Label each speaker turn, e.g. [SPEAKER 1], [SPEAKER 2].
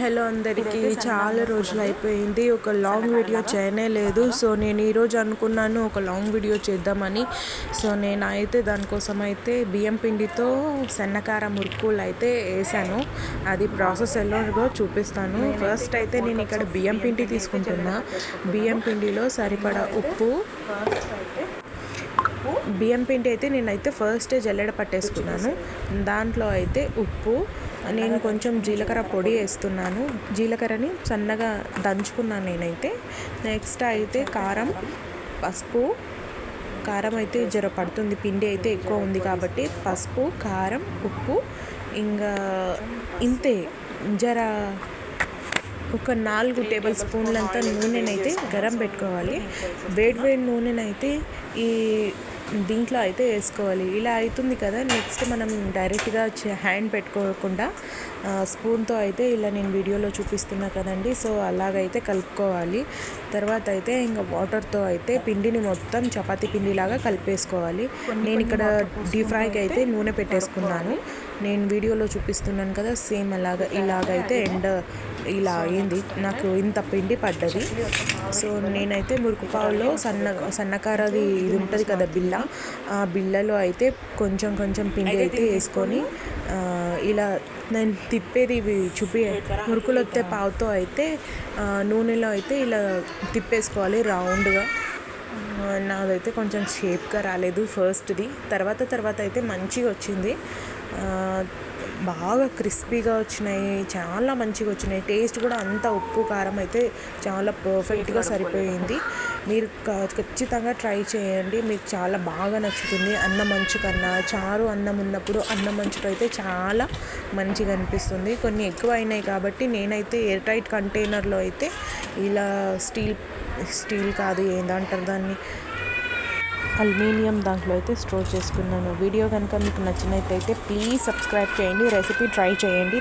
[SPEAKER 1] Hello అందరికీ చాలా రోజులు అయిపోయింది ఒక లాంగ్ వీడియో చేయనే లేదు. సో నేను ఈరోజు అనుకున్నాను ఒక లాంగ్ వీడియో చేద్దామని. సో నేను అయితే దానికోసం అయితే బియ్యం పిండితో సన్నకార మురుకులు అయితే వేసాను. అది ప్రాసెస్ ఎలాగో చూపిస్తాను. ఫస్ట్ అయితే నేను ఇక్కడ బియ్యం పిండి తీసుకుంటున్నా. బియ్యం పిండిలో సరిపడా ఉప్పు అయితే బియ్యం పిండి అయితే నేనైతే ఫస్ట్ జల్లెడ పట్టేసుకున్నాను. దాంట్లో అయితే ఉప్పు నేను కొంచెం జీలకర్ర పొడి వేస్తున్నాను. జీలకర్రని సన్నగా దంచుకున్నాను నేనైతే. నెక్స్ట్ అయితే కారం పసుపు. కారం అయితే జర పడుతుంది పిండి అయితే ఎక్కువ ఉంది కాబట్టి పసుపు కారం ఉప్పు. ఇంకా ఇంతే. జర ఒక నాలుగు టేబుల్ స్పూన్లంతా నూనెనైతే గరం పెట్టుకోవాలి. వేడి వేడి నూనెనైతే ఈ దీంట్లో అయితే వేసుకోవాలి. ఇలా అవుతుంది కదా నెక్స్ట్ మనం డైరెక్ట్గా హ్యాండ్ పెట్టుకోకుండా స్పూన్తో అయితే ఇలా నేను వీడియోలో చూపిస్తున్నా కదండి. సో అలాగైతే కలుపుకోవాలి. తర్వాత అయితే ఇంకా వాటర్తో అయితే పిండిని మొత్తం చపాతీ పిండిలాగా కలిపేసుకోవాలి. నేను ఇక్కడ డీప్ ఫ్రైకి అయితే నూనె పెట్టేసుకున్నాను. నేను వీడియోలో చూపిస్తున్నాను కదా సేమ్ అలాగ ఇలాగైతే ఎండ్ ఇలా అయింది. నాకు ఇంత పిండి పడ్డది. సో నేనైతే మురుకు పావులో సన్న సన్నకారది ఇది ఉంటుంది కదా బిల్ల ఆ బిల్లలో అయితే కొంచెం కొంచెం పిండి అయితే వేసుకొని ఇలా నేను తిప్పేది ఇవి చూపి మురుకులు వస్తే పావుతో అయితే నూనెలో అయితే ఇలా తిప్పేసుకోవాలి రౌండ్గా. నాదైతే కొంచెం షేప్గా రాలేదు ఫస్ట్ది. తర్వాత తర్వాత అయితే మంచిగా వచ్చింది. బాగా క్రిస్పీగా వచ్చినాయి చాలా మంచిగా వచ్చినాయి. టేస్ట్ కూడా అంత ఉప్పు కారం అయితే చాలా పర్ఫెక్ట్గా సరిపోయింది. మీరు ఖచ్చితంగా ట్రై చేయండి. మీకు చాలా బాగా నచ్చుతుంది. అన్నం మంచు కన్నా చారు అన్నం ఉన్నప్పుడు అన్నం మంచుతో అయితే చాలా మంచిగా అనిపిస్తుంది. కొన్ని ఎక్కువ అయినాయి కాబట్టి నేనైతే ఎయిర్ టైట్ కంటైనర్లో అయితే ఇలా స్టీల్ స్టీల్ కాదు ఏందంటారు దాన్ని? అల్యూమినియం దాంట్లో అయితే స్టోర్ చేసుకున్నాను. వీడియో కనుక మీకు నచ్చినట్లయితే ప్లీజ్ సబ్స్క్రైబ్ చేయండి. రెసిపీ ట్రై చేయండి.